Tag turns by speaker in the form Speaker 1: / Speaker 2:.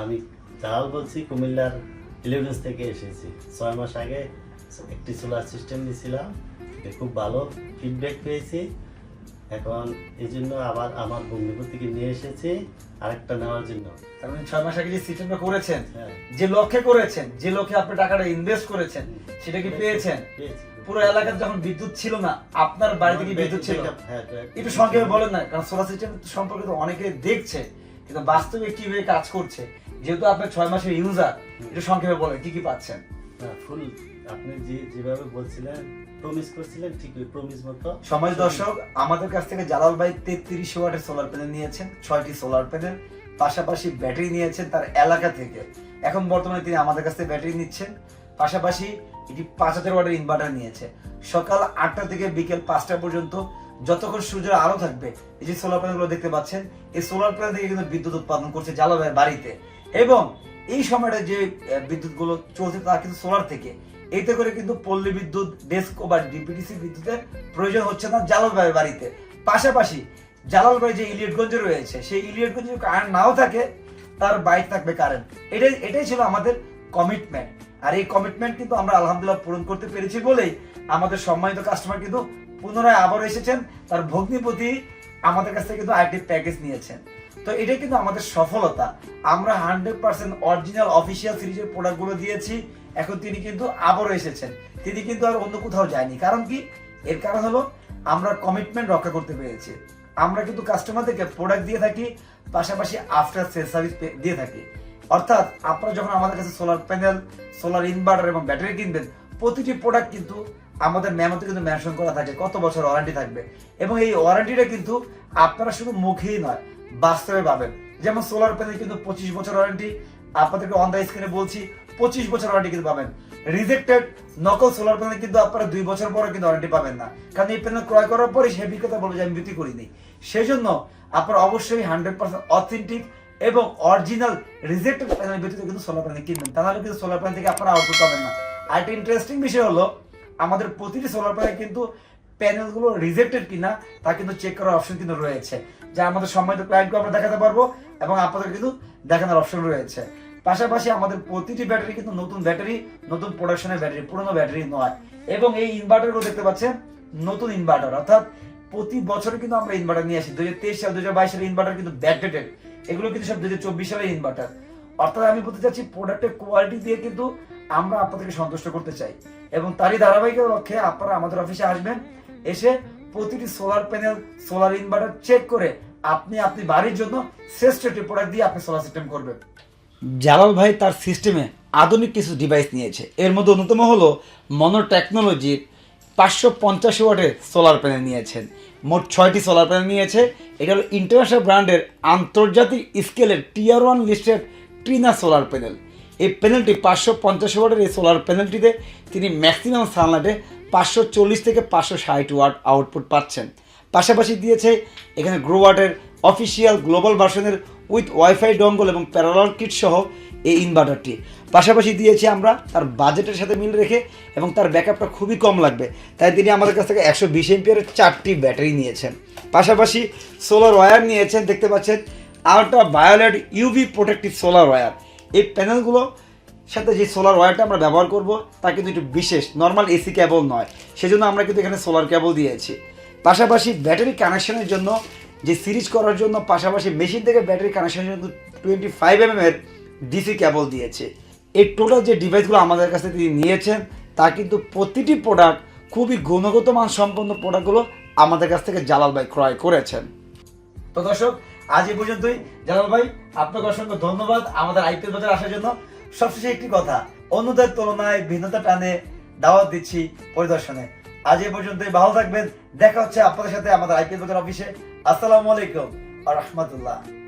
Speaker 1: আমি জালাল বলছি কুমিল্লার ইলেভেন্স থেকে এসেছি। ছয় মাস আগে একটি সোলার সিস্টেম নিয়েছিলাম খুব ভালো ফিডব্যাক পেয়েছি। এখন এই জন্য আবার আমার থেকে নিয়ে এসেছি আরেকটা নেওয়ার জন্য।
Speaker 2: তার মানে ছয় মাস আগে যে সিস্টেমটা করেছেন
Speaker 1: হ্যাঁ।
Speaker 2: যে লক্ষ্যে করেছেন যে লক্ষ্যে আপনি টাকাটা ইনভেস্ট করেছেন সেটা কি পেয়েছেন? পুরো এলাকাতে যখন বিদ্যুৎ ছিল না আপনার বাড়িতে কি বিদ্যুৎ ছিল?
Speaker 1: হ্যাঁ
Speaker 2: একটু সংক্ষেপে বলেন না কারণ সোলার সিস্টেম সম্পর্কে তো অনেকে দেখছে। কিন্তু বাস্তবে কীভাবে কাজ করছে যেহেতু আপনার ছয় মাসের ইউজার একটু সংক্ষেপে বলেন কি কি পাচ্ছেন?
Speaker 1: ফুল আপনি যে যেভাবে বলছিলেন প্রমিস করছিলেন ঠিক ওই প্রমিস মতো।
Speaker 2: সমাজ দর্শক আমাদের কাছ থেকে জালাল ভাই তেত্রিশ ওয়াটের সোলার প্যানেল নিয়েছেন ছয়টি সোলার প্যানেল পাশাপাশি ব্যাটারি নিয়েছেন তার এলাকা থেকে। এখন বর্তমানে তিনি আমাদের কাছ থেকে ব্যাটারি নিচ্ছেন পাশাপাশি এটি পাঁচ হাজার ওয়াটের ইনভার্টার নিয়েছে। সকাল আটটা থেকে বিকেল পাঁচটা পর্যন্ত যতক্ষণ সূর্যের আলো থাকবে, এই যে সোলার প্যানেলগুলো দেখতে পাচ্ছেন, এই সোলার প্যানেল থেকে কিন্তু বিদ্যুৎ উৎপাদন করছে ভাইয়ের বাড়িতে। এবং এই সময়টা যে বিদ্যুৎ গুলো চলছে তা কিন্তু সোলার থেকে। এতে করে কিন্তু পল্লী বিদ্যুৎ, ডেস্কো বা ডিপিটিসি বিদ্যুতের প্রয়োজন হচ্ছে না জালাল বাড়িতে। পাশাপাশি জালাল ভাই যে ইলিয়টগঞ্জে রয়েছে, সেই ইলিয়টগঞ্জে কারেন্ট নাও থাকে, তার বাইক থাকবে কারেন্ট এটাই এটাই ছিল আমাদের কমিটমেন্ট আর এই কমিটমেন্ট কিন্তু আমরা আলহামদুলিল্লাহ পূরণ করতে পেরেছি বলেই আমাদের সম্মানিত কাস্টমার কিন্তু পুনরায় আবার এসেছেন, তার ভগ্নিপতি আমাদের কাছ থেকে কিন্তু আরেকটি প্যাকেজ নিয়েছেন। তো এটাই কিন্তু আমাদের সফলতা। আমরা হান্ড্রেড পার্সেন্ট অরিজিনাল অফিসিয়াল সিরিজের প্রোডাক্টগুলো দিয়েছি, এখন তিনি কিন্তু আবারও এসেছেন। তিনি কিন্তু আর অন্য কোথাও যায়নি। কারণ কি? এর কারণ হলো, আমরা কমিটমেন্ট রক্ষা করতে পেরেছি। আমরা কিন্তু কাস্টমারদেরকে প্রোডাক্ট দিয়ে থাকি, পাশাপাশি আফটার সেল সার্ভিস দিয়ে থাকি। অর্থাৎ আপনারা যখন আমাদের কাছে সোলার প্যানেল সোলার ইনভার্টার এবং ব্যাটারি কিনবেন, প্রতিটি প্রোডাক্ট কিন্তু আমাদের মেমোতে কিন্তু মেনশন করা থাকে, কত বছর ওয়ারেন্টি থাকবে। এবং এই ওয়ারেন্টিটা কিন্তু আপনারা শুধু মুখেই নয়, বাস্তবে পাবেন। যেমন সোলার প্যানেল কিন্তু পঁচিশ বছর ওয়ারেন্টি আপনাদেরকে অন দ্য স্ক্রিনে বলছি, পঁচিশ বছর ওয়ারেন্টি কিন্তু পাবেন। রিজেক্টেড নকল সোলার প্যানেল কিন্তু আপনারা দুই বছর পরে কিন্তু ওয়ারেন্টি পাবেন না। কারণ এই প্যানেল ক্রয় করার পরে সে অভিজ্ঞতা বলব যে, আমি বিক্রি করিনি। সেই জন্য আপনারা অবশ্যই হান্ড্রেড পার্সেন্ট অথেন্টিক এবং অরিজিনাল রিজেক্টেড প্যানেল ব্যতীত কিন্তু সোলার প্যানেল কিনবেন। তাহলে কিন্তু সোলার প্যানেল থেকে আপনারা আউটপুট পাবেন না। আর একটা ইন্টারেস্টিং বিষয় হলো আমাদের প্রতিটি সোলার প্যানেল কিন্তু প্যানেলগুলো রিজেক্টেড কিনা, তা কিন্তু চেক করার অপশন কিন্তু রয়েছে। যা আমাদের সম্মানিত ক্লায়েন্টকে আমরা দেখাতে পারব এবং আপনাদের কিন্তু দেখানোর অপশন রয়েছে। পাশাপাশি আমাদের প্রতিটি ব্যাটারি কিন্তু নতুন ব্যাটারি নতুন প্রোডাকশনের ব্যাটারি পুরনো ব্যাটারি নয়। এবং এই ইনভার্টারগুলো দেখতে পাচ্ছেন, নতুন ইনভার্টার অর্থাৎ প্রতি বছরে কিন্তু আমরা ইনভার্টার নিয়ে আসি। দুই হাজার তেইশ সাল দু হাজার বাইশ সালের ইনভার্টার কিন্তু ব্যাকডেটেড এগুলো কিন্তু সব দু হাজার চব্বিশ সালের ইনভার্টার অর্থাৎ আমি বলতে চাচ্ছি প্রোডাক্টের কোয়ালিটি দিয়ে কিন্তু আমরা আপনাদেরকে সন্তুষ্ট করতে চাই। এবং তারই ধারাবাহিক লক্ষ্যে আপনারা আমাদের অফিসে আসবেন, এসে প্রতিটি solar panel solar inverter check করে আপনি আপনি বাড়ির জন্য শ্রেষ্ঠ একটি প্রোডাক্ট দিয়ে আপনি সোলার সিস্টেম করবেন। জালাল ভাই তার সিস্টেমে আধুনিক কিছু ডিভাইস নিয়েছে। এর মধ্যে অন্যতম হলো মনো টেকনোলজির পাঁচশো পঞ্চাশ ওয়াটের সোলার প্যানেল নিয়েছেন। মোট ছয়টি সোলার প্যানেল নিয়েছে। এটা হলো ইন্টারন্যাশনাল ব্র্যান্ডের আন্তর্জাতিক স্কেলের tier one listed Trina solar panel এই প্যানেলটি পাঁচশো পঞ্চাশ ওয়াটের এই সোলার প্যানেলটিতে তিনি ম্যাক্সিমাম সানলাইটে পাঁচশো চল্লিশ থেকে পাঁচশো ষাট ওয়াট আউটপুট পাচ্ছেন। পাশাপাশি দিয়েছে এখানে গ্রোওয়াটের অফিসিয়াল গ্লোবাল ভার্সনের উইথ ওয়াইফাই ডঙ্গল এবং প্যারালাল কিট সহ এই ইনভার্টারটি পাশাপাশি দিয়েছি আমরা তার বাজেটের সাথে মিল রেখে এবং তার ব্যাকআপটা খুবই কম লাগবে। তাই তিনি আমাদের কাছ থেকে একশো বিশ এমপিয়ারের চারটি ব্যাটারি নিয়েছেন। পাশাপাশি সোলার ওয়্যার নিয়েছেন, দেখতে পাচ্ছেন ultra violet UV protective solar wire এই প্যানেলগুলো সাথে যে সোলার ওয়্যারটা আমরা ব্যবহার করব, তা কিন্তু একটু বিশেষ নর্মাল এসি কেবল নয়। সেজন্য আমরা কিন্তু এখানে সোলার কেবল দিয়েছি। পাশাপাশি ব্যাটারি কানেকশনের জন্য, যে সিরিজ করার জন্য পাশাপাশি মেশিন থেকে ব্যাটারি কানেকশনের জন্য টোয়েন্টি ফাইভ এম এর ডিসি কেবল দিয়েছে। এই টোটাল যে ডিভাইসগুলো আমাদের কাছে তিনি নিয়েছেন, তা কিন্তু প্রতিটি প্রোডাক্ট খুবই গুণগত মান সম্পন্ন প্রোডাক্টগুলো আমাদের কাছ থেকে জালাল ভাই ক্রয় করেছেন। তো দর্শক আজ এই পর্যন্তই। জালাল ভাই, আপনাকে অসংখ্য ধন্যবাদ আমাদের আইপিএল বাজার আসার জন্য। সবশেষে একটি কথা, অন্যদের তুলনায় ভিন্নতা টানে দাওয়াত দিচ্ছি পরিদর্শনে। আজ এই পর্যন্তই, ভালো থাকবেন। দেখা হচ্ছে আপনাদের সাথে আমাদের আইপিএল বাজার অফিসে। আসসালামু আলাইকুম আর রহমতুল্লাহ।